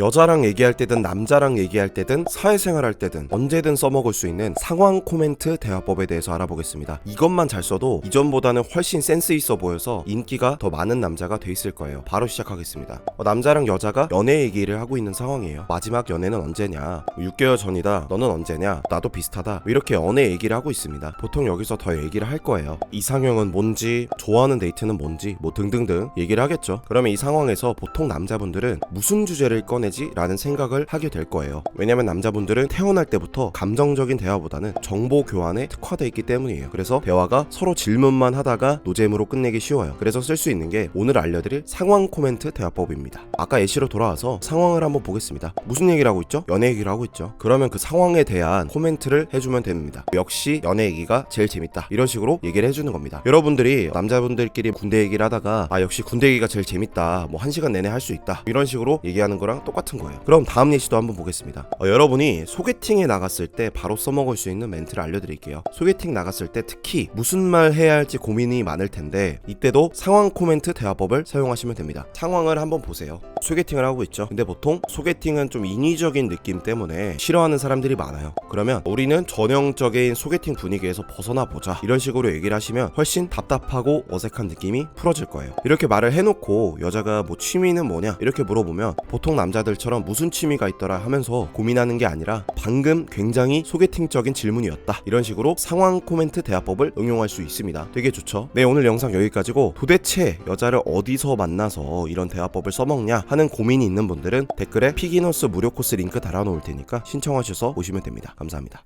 여자랑 얘기할 때든 남자랑 얘기할 때든 사회생활 할 때든 언제든 써먹을 수 있는 상황 코멘트 대화법에 대해서 알아보겠습니다. 이것만 잘 써도 이전보다는 훨씬 센스 있어 보여서 인기가 더 많은 남자가 돼 있을 거예요. 바로 시작하겠습니다. 어, 남자랑 여자가 연애 얘기를 하고 있는 상황이에요. 마지막 연애는 언제냐? 6개월 전이다. 너는 언제냐? 나도 비슷하다. 이렇게 연애 얘기를 하고 있습니다. 보통 여기서 더 얘기를 할 거예요. 이상형은 뭔지, 좋아하는 데이트는 뭔지, 뭐 등등등 얘기를 하겠죠. 그러면 이 상황에서 보통 남자분들은 무슨 주제를 꺼내 지? 라는 생각을 하게 될 거예요. 왜냐면 남자분들은 태어날 때부터 감정적인 대화보다는 정보 교환에 특화되어 있기 때문이에요. 그래서 대화가 서로 질문만 하다가 노잼으로 끝내기 쉬워요. 그래서 쓸 수 있는 게 오늘 알려드릴 상황 코멘트 대화법입니다. 아까 예시로 돌아와서 상황을 한번 보겠습니다. 무슨 얘기를 하고 있죠? 연애 얘기를 하고 있죠. 그러면 그 상황에 대한 코멘트를 해주면 됩니다. 역시 연애 얘기가 제일 재밌다. 이런 식으로 얘기를 해주는 겁니다. 여러분들이 남자분들끼리 군대 얘기를 하다가 아 역시 군대 얘기가 제일 재밌다. 뭐 한 시간 내내 할 수 있다. 이런 식으로 얘기하는 거랑 똑같 은 거예요. 그럼 다음 예시도 한번 보겠습니다. 어, 여러분이 소개팅에 나갔을 때 바로 써먹을 수 있는 멘트를 알려드릴게요. 소개팅 나갔을 때 특히 무슨 말 해야 할지 고민이 많을 텐데 이때도 상황 코멘트 대화법을 사용하시면 됩니다. 상황을 한번 보세요. 소개팅을 하고 있죠. 근데 보통 소개팅은 좀 인위적인 느낌 때문에 싫어하는 사람들이 많아요. 그러면 우리는 전형적인 소개팅 분위기에서 벗어나 보자. 이런 식으로 얘기를 하시면 훨씬 답답하고 어색한 느낌이 풀어질 거예요. 이렇게 말을 해놓고 여자가 뭐 취미는 뭐냐 이렇게 물어보면 보통 남 자들처럼 무슨 취미가 있더라 하면서 고민하는 게 아니라 방금 굉장히 소개팅적인 질문이었다. 이런 식으로 상황 코멘트 대화법을 응용할 수 있습니다. 되게 좋죠. 네 오늘 영상 여기까지고 도대체 여자를 어디서 만나서 이런 대화법을 써먹냐 하는 고민이 있는 분들은 댓글에 피기너스 무료 코스 링크 달아놓을 테니까 신청하셔서 오시면 됩니다. 감사합니다.